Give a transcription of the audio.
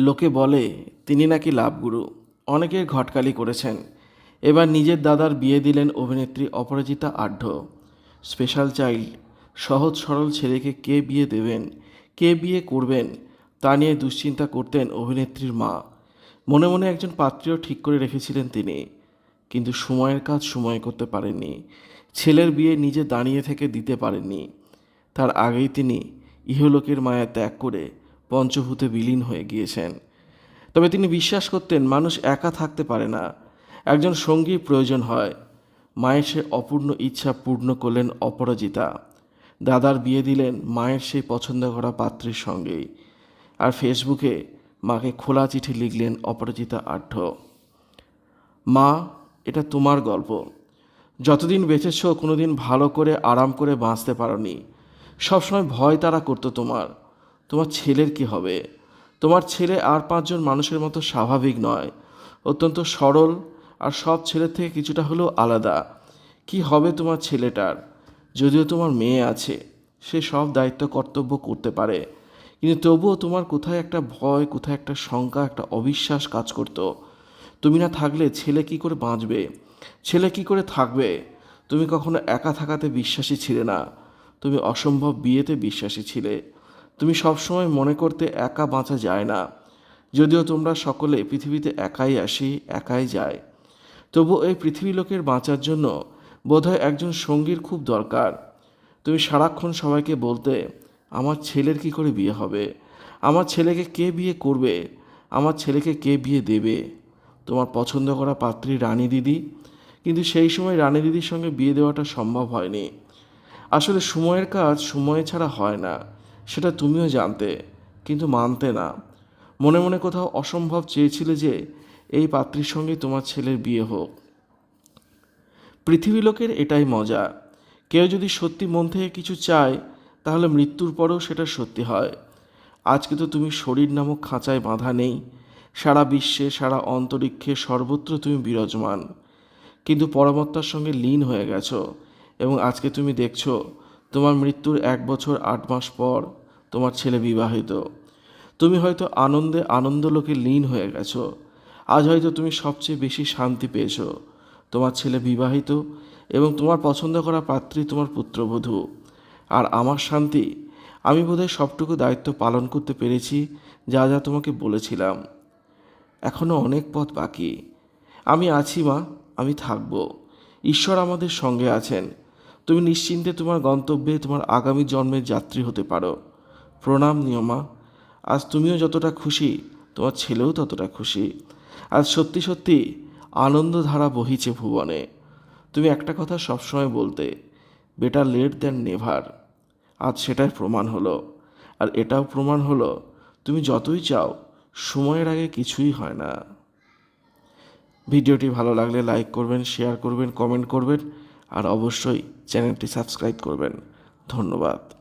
লোকে বলে, তিনি নাকি লাভগুরু। অনেকের ঘটকালি করেছেন। এবার নিজের দাদার বিয়ে দিলেন অভিনেত্রী অপরাজিতা আঢ্য স্পেশাল চাইল্ড, সহজ সরল ছেলেকে কে বিয়ে দেবেন, কে বিয়ে করবেন, তা নিয়ে দুশ্চিন্তা করতেন অভিনেত্রীর মা। মনে মনে একজন পাত্রীও ঠিক করে রেখেছিলেন তিনি। কিন্তু সময়ের কাজ সময় করতে পারেননি। ছেলের বিয়ে নিজে দাঁড়িয়ে থেকে দিতে পারেননি। তার আগেই তিনি ইহলোকের মায়া ত্যাগ করে পঞ্চভূতে বিলীন হয়ে গিয়েছেন। তবে তিনি বিশ্বাস করতেন মানুষ একা থাকতে পারে না। একজন সঙ্গীর প্রয়োজন হয়। মায়ের সে অপূর্ণ ইচ্ছা পূর্ণ করলেন অপরাজিতা। দাদার বিয়ে দিলেন মায়ের সেই পছন্দ করা পাত্রের সঙ্গেই আর ফেসবুকে মাকে খোলা চিঠি লিখলেন অপরাজিতা আঢ্য মা, এটা তোমার গল্প। যতদিন বেঁচেছ, কোনোদিন ভালো করে, আরাম করে বাঁচতে পারোনি। সবসময় ভয় তারা করতো তোমার। তোমার ছেলের কি হবে? তোমার ছেলে আর পাঁচজন মানুষের মতো স্বাভাবিক নয়। অত্যন্ত সরল আর সব ছেলের থেকে কিছুটা হলেও আলাদা। কি হবে তোমার ছেলেটার? যদিও তোমার মেয়ে আছে, সে সব দায়িত্ব কর্তব্য করতে পারে। কিন্তু তবুও তোমার কোথায় একটা ভয়, কোথায় একটা শঙ্কা, একটা অবিশ্বাস কাজ করতো। তুমি না থাকলে ছেলে কি করে বাঁচবে? ছেলে কি করে থাকবে? তুমি কখনো একা থাকাতে বিশ্বাসী ছিলে না। তুমি অসম্ভব বিয়েতে বিশ্বাসী ছিলে। তুমি সবসময় মনে করতে একা বাঁচা যায় না। যদিও তোমরা সকলে পৃথিবীতে একাই আসি, একাই যায় তবু এই পৃথিবী লোকের বাঁচার জন্য বোধহয় একজন সঙ্গীর খুব দরকার। তুমি সারাক্ষণ সবাইকে বলতে, আমার ছেলের কি করে বিয়ে হবে? আমার ছেলেকে কে বিয়ে করবে? আমার ছেলেকে কে বিয়ে দেবে? তোমার পছন্দ করা পাত্রী রানী দিদি। কিন্তু সেই সময় রানী দিদির সঙ্গে বিয়ে দেওয়াটা সম্ভব হয়নি। আসলে সময়ের কাজ সময় ছাড়া হয় না। সেটা তুমিও জানতে, কিন্তু মানতে না। মনে মনে কোথাও অসম্ভব চেয়েছিলে যে, এই পাত্রীর সঙ্গে তোমার ছেলের বিয়ে হোক। পৃথিবী লোকের এটাই মজা। কেউ যদি সত্যি মন থেকে কিছু চায়, তাহলে মৃত্যুর পরেও সেটা সত্যি হয়। আজকে তো তুমি শরীর নামক খাঁচায় বাঁধা নেই। সারা বিশ্বে, সারা অন্তরিক্ষে সর্বত্র তুমি বিরাজমান। কিন্তু পরমাত্মার সঙ্গে লীন হয়ে গেছো, এবং আজকে তুমি দেখছ, তোমার মৃত্যুর এক বছর আট মাস পর তোমার ছেলে বিবাহিত। তুমি হয়তো আনন্দে আনন্দলোকে লীন হয়ে গেছো। আজ হয়তো তুমি সবচেয়ে বেশি শান্তি পেয়েছ। তোমার ছেলে বিবাহিত এবং তোমার পছন্দ করা পাত্রী তোমার পুত্রবধূ। আর আমার শান্তি, আমি বোধহয় সবটুকু দায়িত্ব পালন করতে পেরেছি, যা যা তোমাকে বলেছিলাম। এখনও অনেক পথ বাকি। আমি আছি মা, আমি থাকব। ঈশ্বর আমাদের সঙ্গে আছেন। তুমি নিশ্চিন্তে তোমার গন্তব্যে তোমার আগামী জন্মের যাত্রী হতে পারো। প্রণাম নিয়মা। আজ তুমিও যতটা খুশি, তোমার ছেলেও ততটা খুশি। আজ সত্যি সত্যি আনন্দধারা বহিছে ভুবনে। তুমি একটা কথা সবসময় বলতে বেটার লেট দেন নেভার আজ সেটাই প্রমাণ হলো। আর এটাও প্রমাণ হলো, তুমি যতই চাও, সময়ের আগে কিছুই হয় না। ভিডিওটি ভালো লাগলে লাইক করবেন, শেয়ার করবেন, কমেন্ট করবেন, আর অবশ্যই চ্যানেলটি সাবস্ক্রাইব করবেন। ধন্যবাদ।